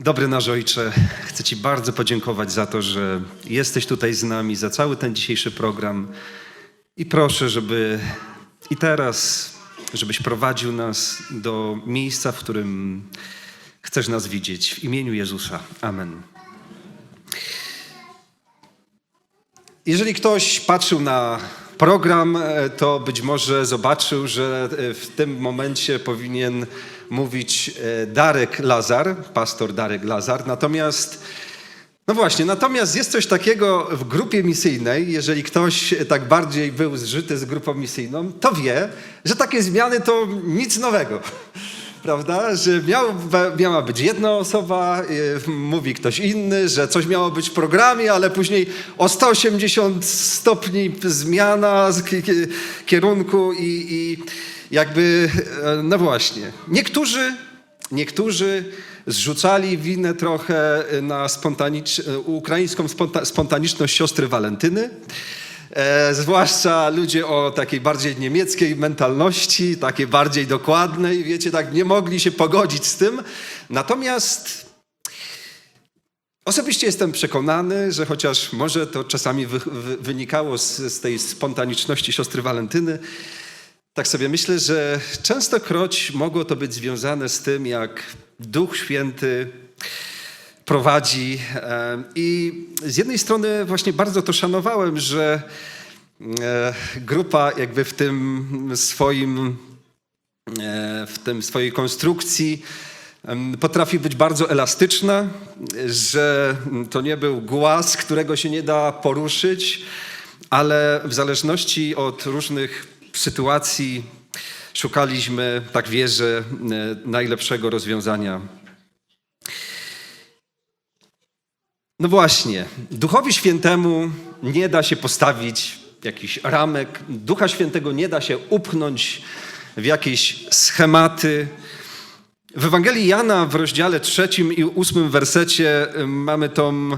Dobry nasz Ojcze, chcę Ci bardzo podziękować za to, że jesteś tutaj z nami, za cały ten dzisiejszy program. I proszę, żeby i teraz, żebyś prowadził nas do miejsca, w którym chcesz nas widzieć. W imieniu Jezusa. Amen. Jeżeli ktoś patrzył na program, e, to być może zobaczył, że e, w tym momencie powinien mówić e, Darek Lazar, pastor Darek Lazar. Natomiast, no właśnie, natomiast jest coś takiego w grupie misyjnej, jeżeli ktoś tak bardziej był zżyty z grupą misyjną, to wie, że takie zmiany to nic nowego. Prawda? Że miał, miała być jedna osoba, y, mówi ktoś inny, że coś miało być w programie, ale później o 180 stopni zmiana kierunku i, i jakby, e, no właśnie. Niektórzy, niektórzy zrzucali winę trochę na spontanicz- ukraińską sponta- spontaniczność siostry Walentyny. E, zwłaszcza ludzie o takiej bardziej niemieckiej mentalności, takiej bardziej dokładnej, wiecie, tak nie mogli się pogodzić z tym. Natomiast osobiście jestem przekonany, że chociaż może to czasami wy, wy, wynikało z, z tej spontaniczności siostry Walentyny, tak sobie myślę, że częstokroć mogło to być związane z tym, jak Duch Święty prowadzi. E, I z jednej strony właśnie bardzo to szanowałem, że e, grupa jakby w tym swoim, e, w tym swojej konstrukcji potrafi być bardzo elastyczna, że to nie był głaz, którego się nie da poruszyć, ale w zależności od różnych sytuacji szukaliśmy, tak wierzę, najlepszego rozwiązania No właśnie, Duchowi Świętemu nie da się postawić jakichś ramek, Ducha Świętego nie da się upchnąć w jakieś schematy. W Ewangelii Jana w rozdziale trzecim i ósmym wersecie mamy tą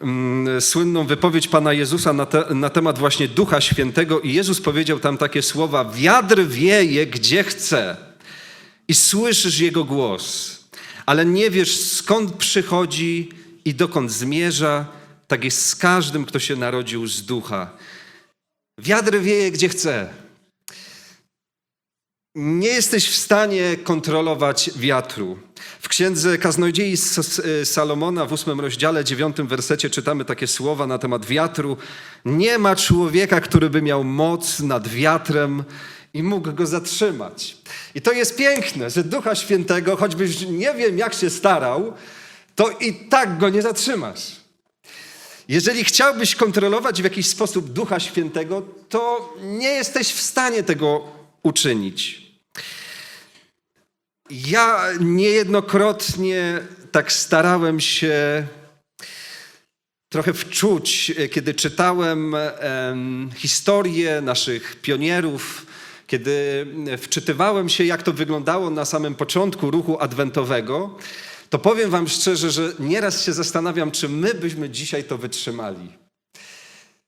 mm, słynną wypowiedź Pana Jezusa na, te, na temat właśnie Ducha Świętego i Jezus powiedział tam takie słowa, wiatr wieje gdzie chce i słyszysz Jego głos, ale nie wiesz skąd przychodzi i dokąd zmierza, tak jest z każdym, kto się narodził z ducha. Wiatr wieje gdzie chce. Nie jesteś w stanie kontrolować wiatru. W księdze Kaznodziei Salomona w ósmym rozdziale, dziewiątym wersecie czytamy takie słowa na temat wiatru. Nie ma człowieka, który by miał moc nad wiatrem i mógł go zatrzymać. I to jest piękne, że Ducha Świętego, choćbyś nie wiem jak się starał, to i tak go nie zatrzymasz. Jeżeli chciałbyś kontrolować w jakiś sposób Ducha Świętego, to nie jesteś w stanie tego uczynić. Ja niejednokrotnie tak starałem się trochę wczuć, kiedy czytałem em, historię naszych pionierów, kiedy wczytywałem się, jak to wyglądało na samym początku ruchu adwentowego, to powiem Wam szczerze, że nieraz się zastanawiam, czy my byśmy dzisiaj to wytrzymali.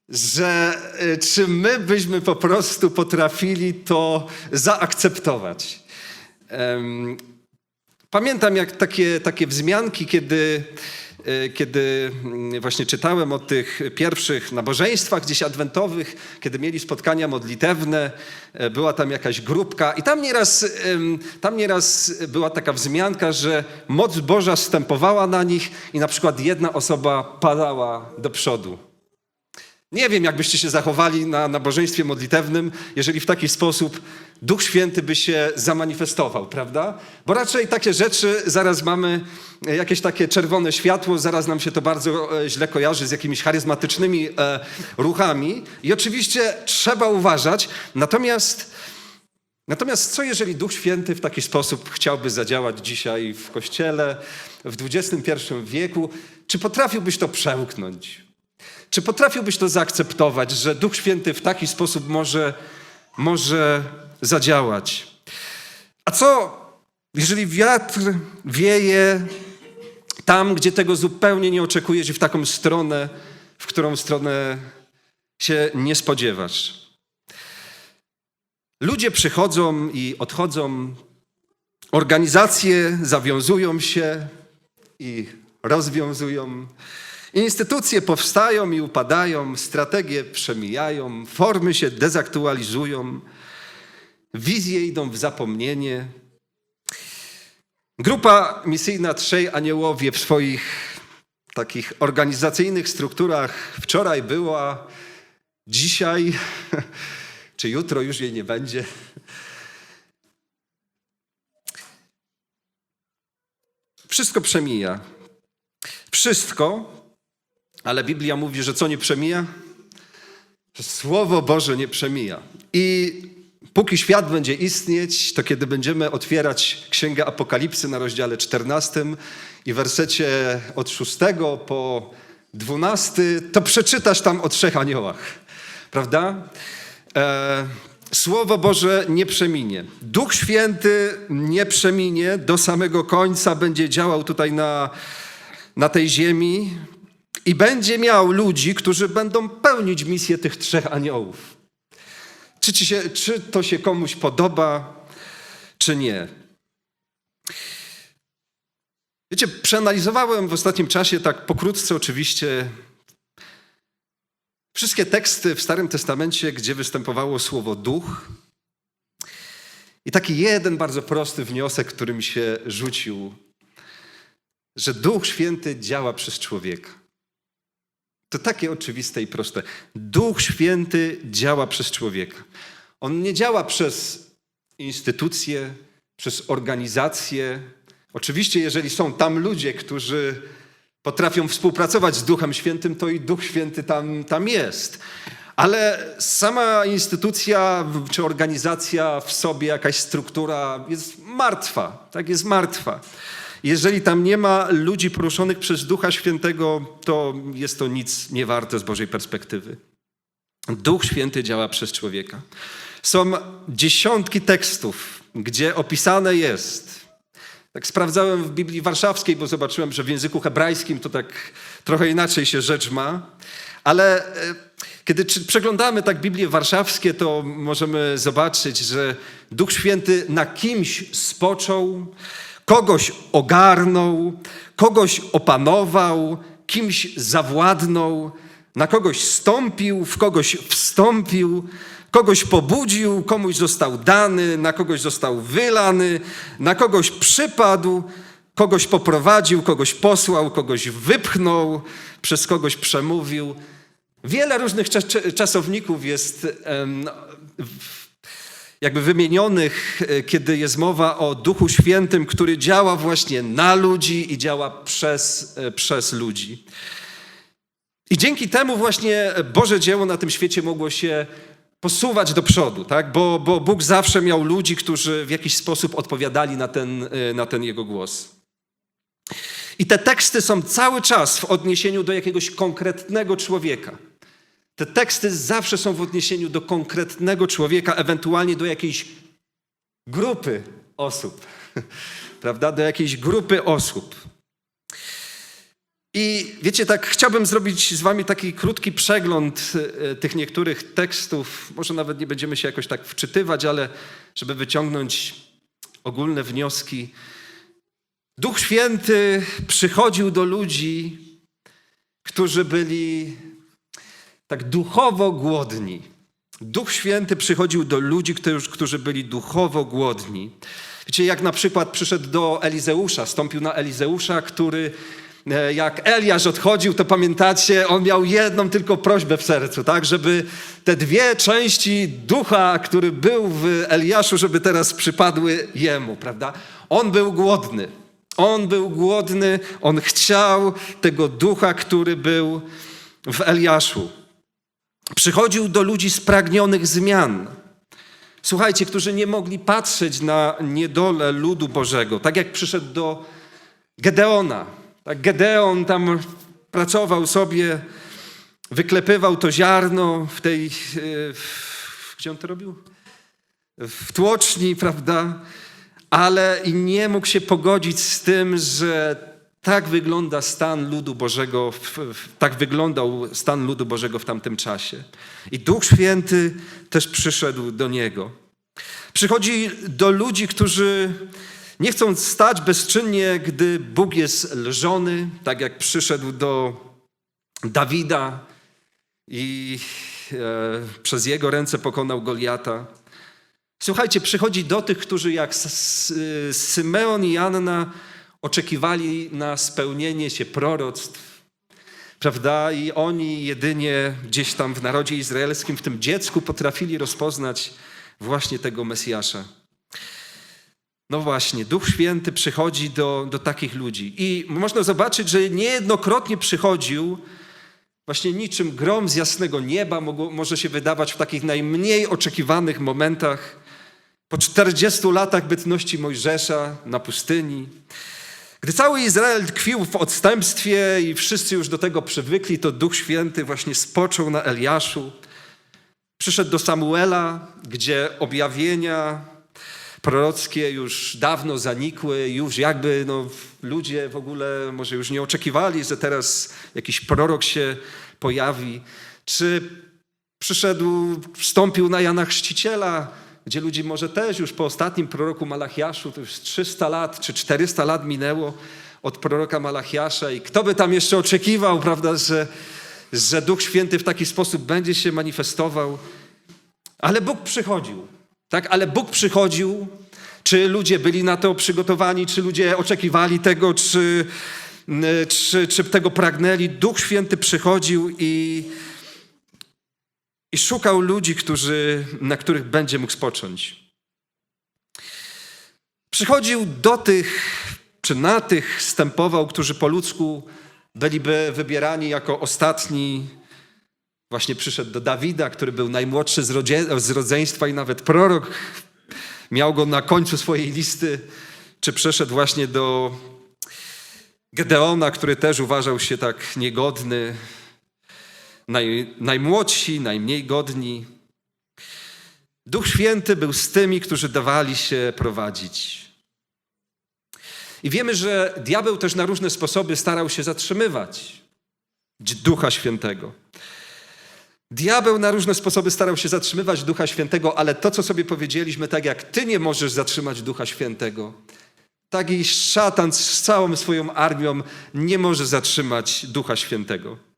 Że e, czy my byśmy po prostu potrafili to zaakceptować. Pamiętam jak takie, takie wzmianki, kiedy, kiedy mm, właśnie czytałem o tych pierwszych nabożeństwach gdzieś adwentowych, kiedy mieli spotkania modlitewne, e, była tam jakaś grupka i tam nieraz, tam nieraz była taka wzmianka, że moc Boża stępowała na nich i na przykład jedna osoba padała do przodu. Nie wiem, jakbyście się zachowali na nabożeństwie modlitewnym, jeżeli w taki sposób Duch Święty by się zamanifestował, prawda? Bo raczej takie rzeczy, zaraz mamy e, jakieś takie czerwone światło, zaraz nam się to bardzo e, źle kojarzy z jakimiś charyzmatycznymi e, ruchami. I oczywiście trzeba uważać, natomiast, natomiast co jeżeli Duch Święty w taki sposób chciałby zadziałać dzisiaj w Kościele w XXI wieku? Czy potrafiłbyś to przełknąć? Czy potrafiłbyś to zaakceptować, że Duch Święty w taki sposób może, może zadziałać? A co, jeżeli wiatr wieje tam, gdzie tego zupełnie nie oczekujesz i w taką stronę, w którą stronę się nie spodziewasz? Ludzie przychodzą i odchodzą, organizacje zawiązują się i rozwiązują. Instytucje powstają i upadają, strategie przemijają, formy się dezaktualizują, wizje idą w zapomnienie. Grupa misyjna Trzej Aniołowie w swoich takich organizacyjnych strukturach wczoraj była, dzisiaj czy jutro już jej nie będzie. Wszystko przemija. Wszystko, ale Biblia mówi, że co nie przemija? Że Słowo Boże nie przemija. I póki świat będzie istnieć, to kiedy będziemy otwierać Księgę Apokalipsy na rozdziale 14 i wersecie od 6 po 12, to przeczytasz tam o trzech aniołach. Prawda? E, Słowo Boże nie przeminie. Duch Święty nie przeminie. Do samego końca będzie działał tutaj na, na tej ziemi i będzie miał ludzi, którzy będą pełnić misję tych trzech aniołów. Czy, ci się, czy to się komuś podoba, czy nie. Wiecie, przeanalizowałem w ostatnim czasie, tak pokrótce oczywiście, wszystkie teksty w Starym Testamencie, gdzie występowało słowo duch. I taki jeden bardzo prosty wniosek, który mi się rzucił, że Duch Święty działa przez człowieka. To takie oczywiste i proste. Duch Święty działa przez człowieka. On nie działa przez instytucje, przez organizacje. Oczywiście, jeżeli są tam ludzie, którzy potrafią współpracować z Duchem Świętym, to i Duch Święty tam, tam jest. Ale sama instytucja czy organizacja w sobie, jakaś struktura jest martwa, tak jest martwa. Jeżeli tam nie ma ludzi poruszonych przez Ducha Świętego, to jest to nic nie warte z Bożej perspektywy. Duch Święty działa przez człowieka. Są dziesiątki tekstów, gdzie opisane jest. Tak sprawdzałem w Biblii Warszawskiej, bo zobaczyłem, że w języku hebrajskim to tak trochę inaczej się rzecz ma. Ale e, kiedy przeglądamy tak Biblię Warszawskie, to możemy zobaczyć, że Duch Święty na kimś spoczął, kogoś ogarnął, kogoś opanował, kimś zawładnął, na kogoś stąpił, w kogoś wstąpił, kogoś pobudził, komuś został dany, na kogoś został wylany, na kogoś przypadł, kogoś poprowadził, kogoś posłał, kogoś wypchnął, przez kogoś przemówił. Wiele różnych czasowników jest jakby wymienionych, e, kiedy jest mowa o Duchu Świętym, który działa właśnie na ludzi i działa przez, e, przez ludzi. I dzięki temu właśnie Boże dzieło na tym świecie mogło się posuwać do przodu, tak? bo, bo Bóg zawsze miał ludzi, którzy w jakiś sposób odpowiadali na ten, e, na ten Jego głos. I te teksty są cały czas w odniesieniu do jakiegoś konkretnego człowieka. Te teksty zawsze są w odniesieniu do konkretnego człowieka, ewentualnie do jakiejś grupy osób, prawda? Do jakiejś grupy osób. I wiecie, tak chciałbym zrobić z wami taki krótki przegląd e, tych niektórych tekstów. Może nawet nie będziemy się jakoś tak wczytywać, ale żeby wyciągnąć ogólne wnioski. Duch Święty przychodził do ludzi, którzy byli tak duchowo głodni. Duch Święty przychodził do ludzi, którzy, byli duchowo głodni. Wiecie, jak na przykład przyszedł do Elizeusza, stąpił na Elizeusza, który e, jak Eliasz odchodził, to pamiętacie, on miał jedną tylko prośbę w sercu, tak, żeby te dwie części ducha, który był w Eliaszu, żeby teraz przypadły jemu, prawda? On był głodny. On był głodny, on chciał tego ducha, który był w Eliaszu. Przychodził do ludzi spragnionych zmian. Słuchajcie, którzy nie mogli patrzeć na niedolę ludu Bożego, tak jak przyszedł do Gedeona. Tak Gedeon tam pracował sobie, wyklepywał to ziarno w tej. W, gdzie on to robił? W tłoczni, prawda? Ale i nie mógł się pogodzić z tym, że tak wygląda stan ludu Bożego, tak wyglądał stan ludu Bożego w tamtym czasie. I Duch Święty też przyszedł do niego. Przychodzi do ludzi, którzy Nie chcą stać bezczynnie, gdy Bóg jest lżony, tak jak przyszedł do Dawida i e, przez jego ręce pokonał Goliata. Słuchajcie, przychodzi do tych, którzy jak Symeon i Anna oczekiwali na spełnienie się proroctw, prawda? I oni jedynie gdzieś tam w narodzie izraelskim, w tym dziecku potrafili rozpoznać właśnie tego Mesjasza. No właśnie, Duch Święty przychodzi do, do takich ludzi. I można zobaczyć, że niejednokrotnie przychodził właśnie niczym grom z jasnego nieba, mogło, może się wydawać w takich najmniej oczekiwanych momentach. Po 40 latach bytności Mojżesza na pustyni, gdy cały Izrael tkwił w odstępstwie i wszyscy już do tego przywykli, to Duch Święty właśnie spoczął na Eliaszu. Przyszedł do Samuela, gdzie objawienia prorockie już dawno zanikły, już jakby no, ludzie w ogóle może już nie oczekiwali, że teraz jakiś prorok się pojawi. Czy przyszedł, wstąpił na Jana Chrzciciela, gdzie ludzie może też już po ostatnim proroku Malachiaszu, to już 300 lat czy 400 lat minęło od proroka Malachiasza i kto by tam jeszcze oczekiwał, prawda, że, że Duch Święty w taki sposób będzie się manifestował. Ale Bóg przychodził, tak? Ale Bóg przychodził. Czy ludzie byli na to przygotowani, czy ludzie oczekiwali tego, czy, czy, czy tego pragnęli? Duch Święty przychodził i, i szukał ludzi, którzy, na których będzie mógł spocząć. Przychodził do tych, czy na tych stępował, którzy po ludzku byliby wybierani jako ostatni. Właśnie przyszedł do Dawida, który był najmłodszy z, rodzie, z rodzeństwa i nawet prorok miał go na końcu swojej listy. Czy przeszedł właśnie do Gedeona, który też uważał się tak niegodny, naj, najmłodsi, najmniej godni. Duch Święty był z tymi, którzy dawali się prowadzić. I wiemy, że diabeł też na różne sposoby starał się zatrzymywać Ducha Świętego. Diabeł na różne sposoby starał się zatrzymywać Ducha Świętego, ale to, co sobie powiedzieliśmy, tak jak ty nie możesz zatrzymać Ducha Świętego, tak i szatan z całą swoją armią nie może zatrzymać Ducha Świętego.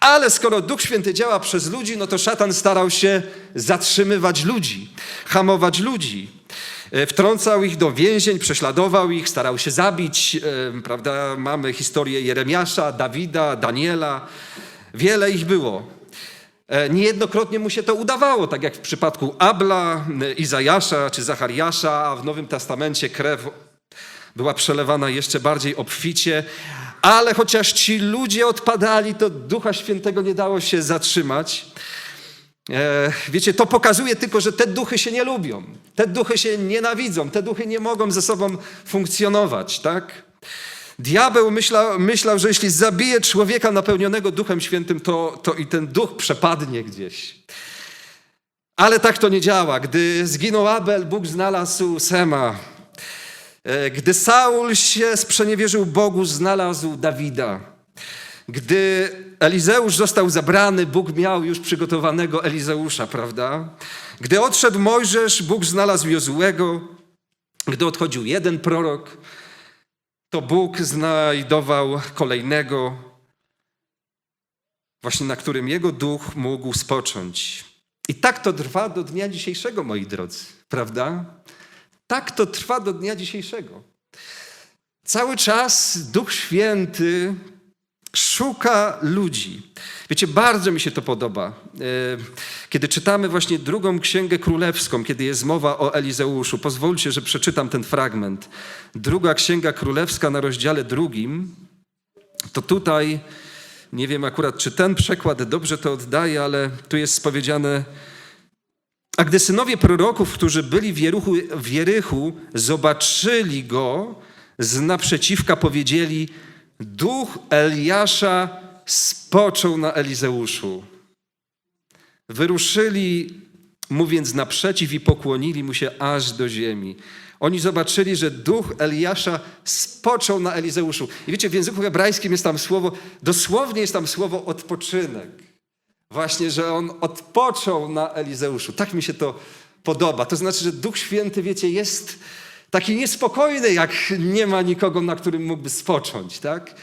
Ale skoro Duch Święty działa przez ludzi, no to szatan starał się zatrzymywać ludzi, hamować ludzi. E, Wtrącał ich do więzień, prześladował ich, starał się zabić. e, Prawda? Mamy historię Jeremiasza, Dawida, Daniela. Wiele ich było. E, Niejednokrotnie mu się to udawało, tak jak w przypadku Abla, Izajasza czy Zachariasza, a w Nowym Testamencie krew była przelewana jeszcze bardziej obficie, ale chociaż ci ludzie odpadali, to Ducha Świętego nie dało się zatrzymać. E, wiecie, to pokazuje tylko, że te duchy się nie lubią, te duchy się nienawidzą, te duchy nie mogą ze sobą funkcjonować, tak? Diabeł myślał, myślał że jeśli zabije człowieka napełnionego Duchem Świętym, to, to i ten duch przepadnie gdzieś. Ale tak to nie działa. Gdy zginął Abel, Bóg znalazł Sema. E, Gdy Saul się sprzeniewierzył Bogu, znalazł Dawida. Gdy Elizeusz został zabrany, Bóg miał już przygotowanego Elizeusza, prawda? Gdy odszedł Mojżesz, Bóg znalazł Jozułego. Gdy odchodził jeden prorok, to Bóg znajdował kolejnego, właśnie na którym jego duch mógł spocząć. I tak to trwa do dnia dzisiejszego, moi drodzy, prawda? Tak to trwa do dnia dzisiejszego. Cały czas Duch Święty szuka ludzi. Wiecie, bardzo mi się to podoba. E, Kiedy czytamy właśnie drugą księgę królewską, kiedy jest mowa o Elizeuszu, pozwólcie, że przeczytam ten fragment. Druga księga królewska na rozdziale drugim, to tutaj, nie wiem akurat, czy ten przekład dobrze to oddaje, ale tu jest powiedziane, a gdy synowie proroków, którzy byli w Jeruchu, w Jerychu, zobaczyli go, z naprzeciwka powiedzieli: Duch Eliasza spoczął na Elizeuszu. Wyruszyli mu więc naprzeciw i pokłonili mu się aż do ziemi. Oni zobaczyli, że duch Eliasza spoczął na Elizeuszu. I wiecie, w języku hebrajskim jest tam słowo, dosłownie jest tam słowo odpoczynek. Właśnie, że on odpoczął na Elizeuszu. Tak mi się to podoba. To znaczy, że Duch Święty, wiecie, jest Taki niespokojny, jak nie ma nikogo, na którym mógłby spocząć, tak?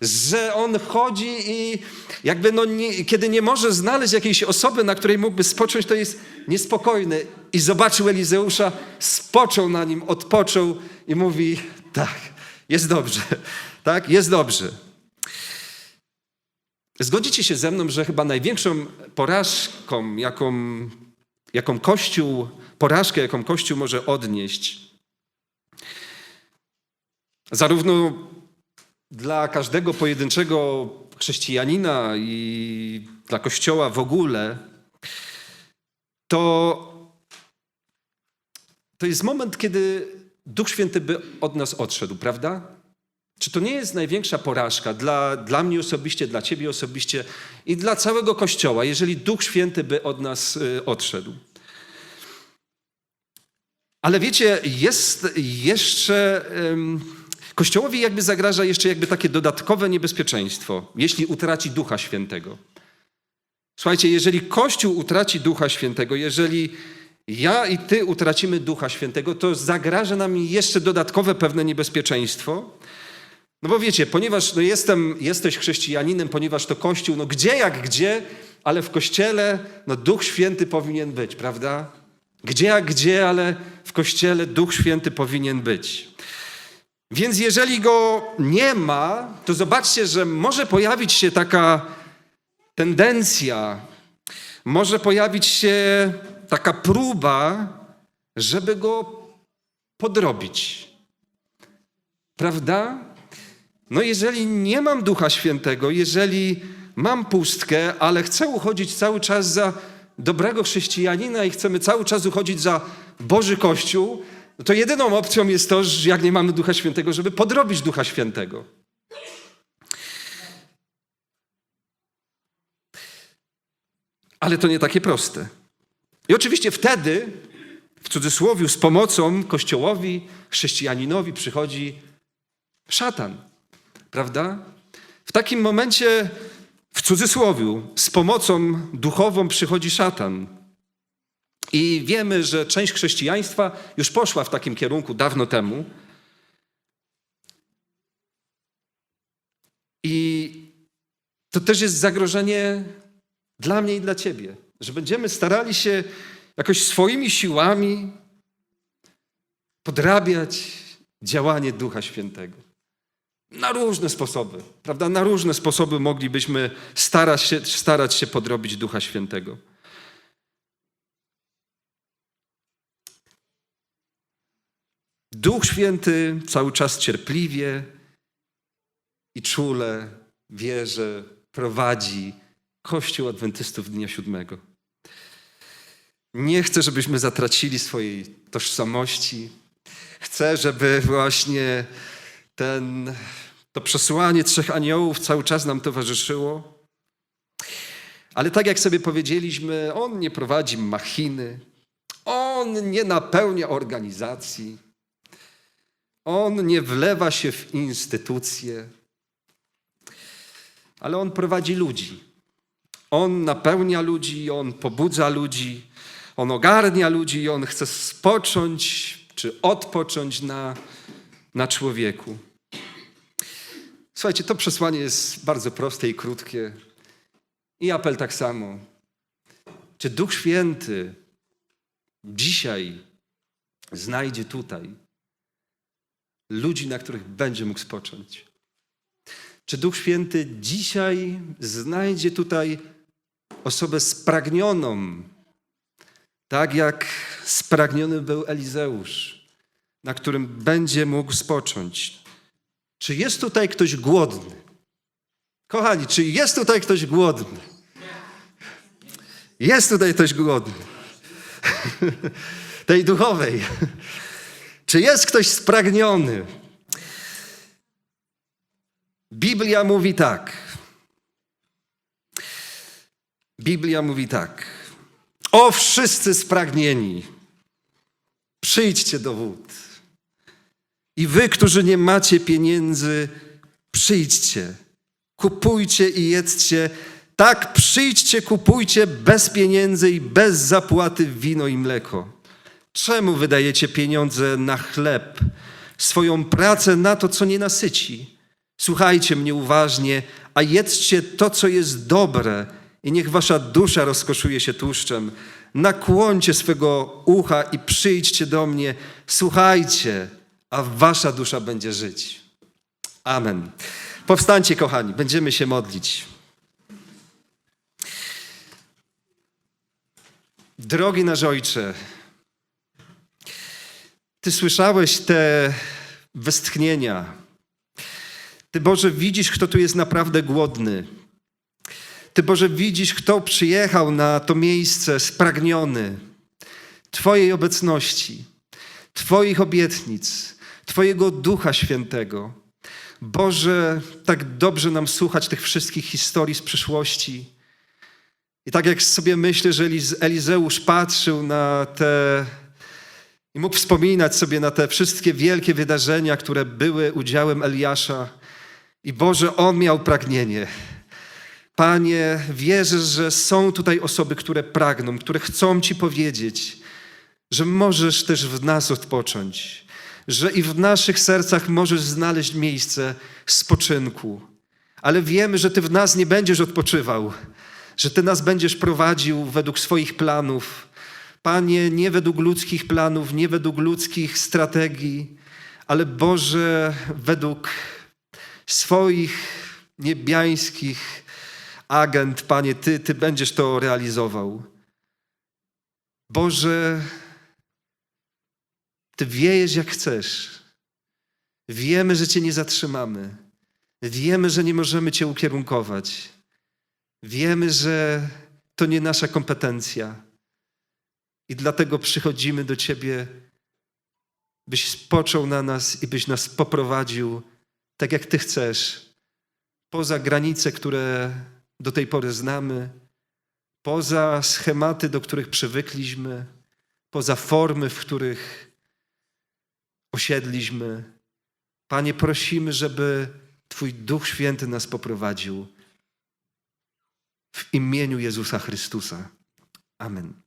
Że on chodzi i jakby no nie, kiedy nie może znaleźć jakiejś osoby, na której mógłby spocząć, to jest niespokojny. I zobaczył Elizeusza, spoczął na nim, odpoczął i mówi, tak, jest dobrze, tak, jest dobrze. Zgodzicie się ze mną, że chyba największą porażką, jaką, jaką Kościół, porażkę, jaką Kościół może odnieść, zarówno dla każdego pojedynczego chrześcijanina i dla Kościoła w ogóle, to, to jest moment, kiedy Duch Święty by od nas odszedł, prawda? Czy to nie jest największa porażka dla, dla mnie osobiście, dla ciebie osobiście i dla całego Kościoła, jeżeli Duch Święty by od nas y, odszedł? Ale wiecie, jest jeszcze. Kościołowi jakby zagraża jeszcze jakby takie dodatkowe niebezpieczeństwo, jeśli utraci Ducha Świętego. Słuchajcie, jeżeli Kościół utraci Ducha Świętego, jeżeli ja i ty utracimy Ducha Świętego, to zagraża nam jeszcze dodatkowe pewne niebezpieczeństwo. No bo wiecie, ponieważ no jestem, jesteś chrześcijaninem, ponieważ to Kościół, no gdzie jak gdzie, ale w Kościele no Duch Święty powinien być, prawda? Gdzie jak gdzie, ale w Kościele Duch Święty powinien być. Więc jeżeli go nie ma, to zobaczcie, że może pojawić się taka tendencja, może pojawić się taka próba, żeby go podrobić. Prawda? No jeżeli nie mam Ducha Świętego, jeżeli mam pustkę, ale chcę uchodzić cały czas za dobrego chrześcijanina i chcemy cały czas uchodzić za Boży Kościół, no to jedyną opcją jest to, że jak nie mamy Ducha Świętego, żeby podrobić Ducha Świętego. Ale to nie takie proste. I oczywiście wtedy, w cudzysłowie, z pomocą Kościołowi, chrześcijaninowi przychodzi szatan. Prawda? W takim momencie, w cudzysłowie, z pomocą duchową przychodzi szatan. I wiemy, że część chrześcijaństwa już poszła w takim kierunku dawno temu. I to też jest zagrożenie dla mnie i dla ciebie, że będziemy starali się jakoś swoimi siłami podrabiać działanie Ducha Świętego. Na różne sposoby, prawda? Na różne sposoby moglibyśmy starać się, starać się podrobić Ducha Świętego. Duch Święty cały czas cierpliwie i czule wierzy, prowadzi Kościół Adwentystów Dnia Siódmego. Nie chcę, żebyśmy zatracili swojej tożsamości. Chcę, żeby właśnie ten, to przesłanie trzech aniołów cały czas nam towarzyszyło. Ale tak jak sobie powiedzieliśmy, on nie prowadzi machiny, on nie napełnia organizacji, on nie wlewa się w instytucje, ale on prowadzi ludzi. On napełnia ludzi, on pobudza ludzi, on ogarnia ludzi i on chce spocząć czy odpocząć na, na człowieku. Słuchajcie, to przesłanie jest bardzo proste i krótkie. I apel tak samo. Czy Duch Święty dzisiaj znajdzie tutaj ludzi, na których będzie mógł spocząć? Czy Duch Święty dzisiaj znajdzie tutaj osobę spragnioną, tak jak spragniony był Elizeusz, na którym będzie mógł spocząć? Czy jest tutaj ktoś głodny? Kochani, czy jest tutaj ktoś głodny? Jest tutaj ktoś głodny. Tej duchowej. Czy jest ktoś spragniony? Biblia mówi tak. Biblia mówi tak. O wszyscy spragnieni, przyjdźcie do wód. I wy, którzy nie macie pieniędzy, przyjdźcie. Kupujcie i jedzcie. Tak, przyjdźcie, kupujcie bez pieniędzy i bez zapłaty wino i mleko. Czemu wydajecie pieniądze na chleb, swoją pracę na to, co nie nasyci? Słuchajcie mnie uważnie, a jedzcie to, co jest dobre, i niech wasza dusza rozkoszuje się tłuszczem. Nakłońcie swego ucha i przyjdźcie do mnie. Słuchajcie, a wasza dusza będzie żyć. Amen. Powstańcie, kochani, będziemy się modlić. Drogi nasz Ojcze, Ty słyszałeś te westchnienia. Ty, Boże, widzisz, kto tu jest naprawdę głodny. Ty, Boże, widzisz, kto przyjechał na to miejsce spragniony Twojej obecności, Twoich obietnic, Twojego Ducha Świętego. Boże, tak dobrze nam słuchać tych wszystkich historii z przyszłości. I tak jak sobie myślę, że Eliz- Elizeusz patrzył na te i mógł wspominać sobie na te wszystkie wielkie wydarzenia, które były udziałem Eliasza. I Boże, on miał pragnienie. Panie, wierzę, że są tutaj osoby, które pragną, które chcą Ci powiedzieć, że możesz też w nas odpocząć, że i w naszych sercach możesz znaleźć miejsce spoczynku. Ale wiemy, że Ty w nas nie będziesz odpoczywał, że Ty nas będziesz prowadził według swoich planów. Panie, nie według ludzkich planów, nie według ludzkich strategii, ale Boże, według swoich niebiańskich agent, Panie, Ty, Ty będziesz to realizował. Boże, Ty wiejesz jak chcesz. Wiemy, że Cię nie zatrzymamy. Wiemy, że nie możemy Cię ukierunkować. Wiemy, że to nie nasza kompetencja. I dlatego przychodzimy do Ciebie, byś spoczął na nas i byś nas poprowadził tak, jak Ty chcesz, poza granice, które do tej pory znamy, poza schematy, do których przywykliśmy, poza formy, w których osiedliśmy. Panie, prosimy, żeby Twój Duch Święty nas poprowadził w imieniu Jezusa Chrystusa. Amen.